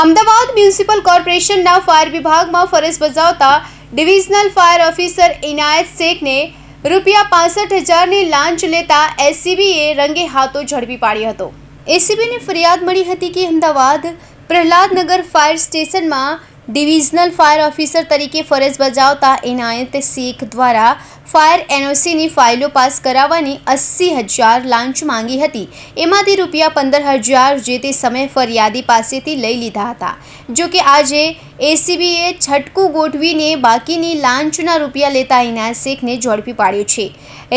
Ahmedabad municipal કોર્પોરેશનના fire વિભાગમાં ફરજ બજાવતા ડિવિઝનલ ફાયર ઓફિસર ઇનાયત શેખને રૂપિયા પાસઠ હજારની લાંચ લેતા એસસીબીએ રંગે હાથો ઝડપી પાડ્યો હતો. એસીબીને ફરિયાદ મળી હતી કે અમદાવાદ પ્રહલાદનગર ફાયર સ્ટેશનમાં ડિવિઝનલ ફાયર ઓફિસર તરીકે ફરજ બજાવતા એનાયત શેખ દ્વારા ફાયર એનઓસીની ફાઇલો પાસ કરાવવાની અસી હજાર લાંચ માંગી હતી. એમાંથી રૂપિયા પંદર હજાર જે તે સમય ફરિયાદી પાસેથી લઈ લીધા હતા. જો કે આજે એસીબીએ છટકું ગોઠવીને બાકીની લાંચના રૂપિયા લેતા ઇનાયત શેખને ઝડપી પાડ્યો છે.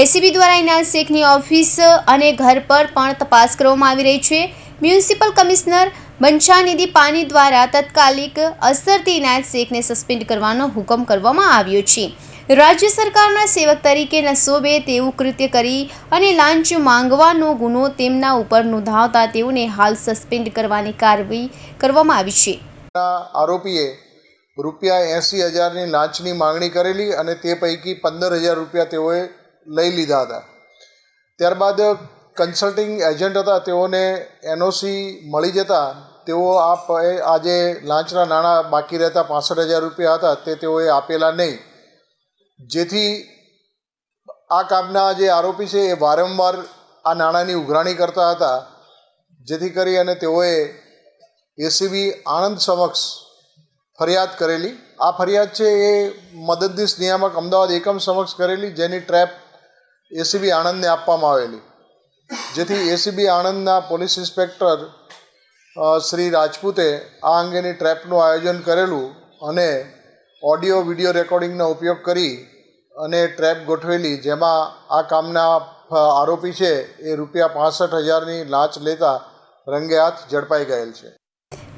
એસીબી દ્વારા ઇનાયત શેખની ઓફિસ અને ઘર પર પણ તપાસ કરવામાં આવી રહી છે. મ્યુનિસિપલ કમિશનર બંછાનિધિ પાની દ્વારા તત્કાલિક અસરથી ઇનાયત શેખને સસ્પેન્ડ કરવાનો હુકમ કરવામાં આવ્યો છે. રાજ્ય સરકારના સેવક તરીકે નસોબે તેવું કૃત્ય કરી અને લાંચ માંગવાનો ગુનો તેમના ઉપર નોંધાવતા તેઓને હાલ સસ્પેન્ડ કરવાની કાર્યવાહી કરવામાં આવી છે. આરોપીએ રૂપિયા એંસી હજારની લાંચની માંગણી કરેલી અને તે પૈકી પંદર હજાર રૂપિયા તેઓએ લઈ લીધા હતા. ત્યારબાદ કન્સલ્ટિંગ એજન્ટ હતા, તેઓને એનઓસી મળી જતા, તેઓ આ આજે લાંચના નાણાં બાકી રહેતા પાસઠ હજાર રૂપિયા હતા, તે તેઓએ આપેલા નહીં. જેથી આ કામના જે આરોપી છે, એ વારંવાર આ નાણાંની ઉઘરાણી કરતા હતા. જેથી કરી અને તેઓએ એસીબી આણંદ સમક્ષ ફરિયાદ કરેલી. આ ફરિયાદ છે, એ મદદનીશ નિયામક અમદાવાદ એકમ સમક્ષ કરેલી, જેની ટ્રેપ એસીબી આણંદને આપવામાં આવેલી. જેથી એસીબી આણંદના પોલીસ ઇન્સ્પેક્ટર શ્રી રાજપૂતે આ અંગેની ટ્રેપનું આયોજન કરેલું અને ઓડિયો, વિડિયો રેકોર્ડિંગનો ઉપયોગ કરી અને ટ્રેપ ગોઠવેલી, જેમાં આ કામના આરોપી છે એ રૂપિયા પાસઠ હજારની લાંચ લેતા રંગે હાથ ઝડપાઈ ગયેલ છે.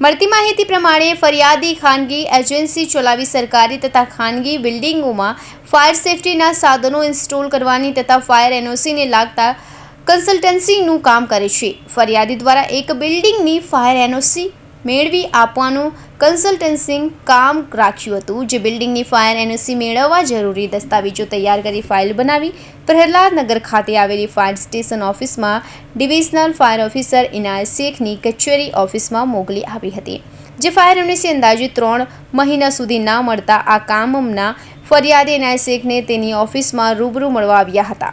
મળતી માહિતી પ્રમાણે ફરિયાદી ખાનગી એજન્સી ચલાવી સરકારી તથા ખાનગી બિલ્ડિંગોમાં ફાયર સેફટીના સાધનો ઇન્સ્ટોલ કરવાની તથા ફાયર એનઓસીને લાગતા કન્સલ્ટન્સીનું કામ કરે છે. ફરિયાદી દ્વારા એક બિલ્ડિંગની ફાયર એનઓસી મેળવી આપવાનું કન્સલ્ટન્સી કામ રાખ્યું હતું. જે બિલ્ડિંગની ફાયર એનઓસી મેળવવા જરૂરી દસ્તાવેજો તૈયાર કરી ફાઇલ બનાવી પ્રહલાદનગર ખાતે આવેલી ફાયર સ્ટેશન ઓફિસમાં ડિવિઝનલ ફાયર ઓફિસર ઇનાયત શેખની કચેરી ઓફિસમાં મોકલી આપી હતી. જે ફાયર એનઓસી અંદાજે ત્રણ મહિના સુધી ના મળતા આ કામના ફરિયાદી ઇનાયત શેખને તેની ઓફિસમાં રૂબરૂ મળવા આવ્યા હતા.